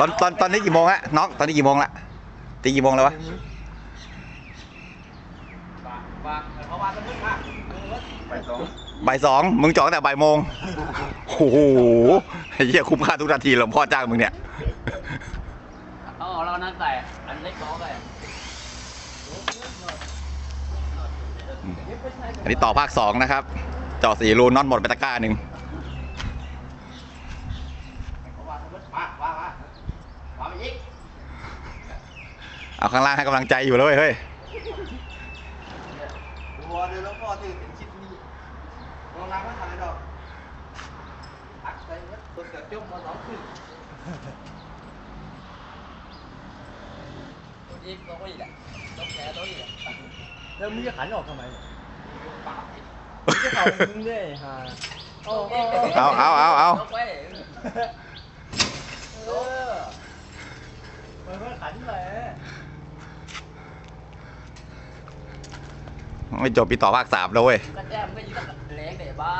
ตอนตอนตอนนี้กี่โมงฮะน้องตอนนี้กี่โมงละตีกี่โมงแล้ววะวางเขาวางกันมืดมากไปสองบ่ายสองมึงจองแต่บ่ายโมงโอ้โหไอ้เหี้ยคุ้มค่าทุกนาทีหลวงพ่อจ้างมึงเนี่ยเอาเรานั่งใส่อันเล็กน้องเลยอันนี้ต่อภาคสองนะครับเจาะสี่รูน็อตหมดไปตะกร้าหนึ่ง เขาวางกันมืดมากวางมาวางไปอีก เอาข้างล่างให้กำลังใจอยู่เลยเฮ้ยหัวเดี๋ยวหลวงพ่อถือเป็นชิดนี้ลองน้ำมาทำไมดอกอักใส่มืดตัวเสือจุ่มมาสองขึ้นตัวอีกตัวอีกแหละตัวแกตัวอีกแหละแล้วมึงจะขันออกทำไมเนี่ยปากมึงจะเข่ามึงเลยฮะโอ้โหเอาเอาเอาเอา ยกไว้ เออมันก็ขันแหละ ไม่จบปีต่อภาคสามแล้วเว้ย กระแจมก็ยิ่งแรงเดบ้า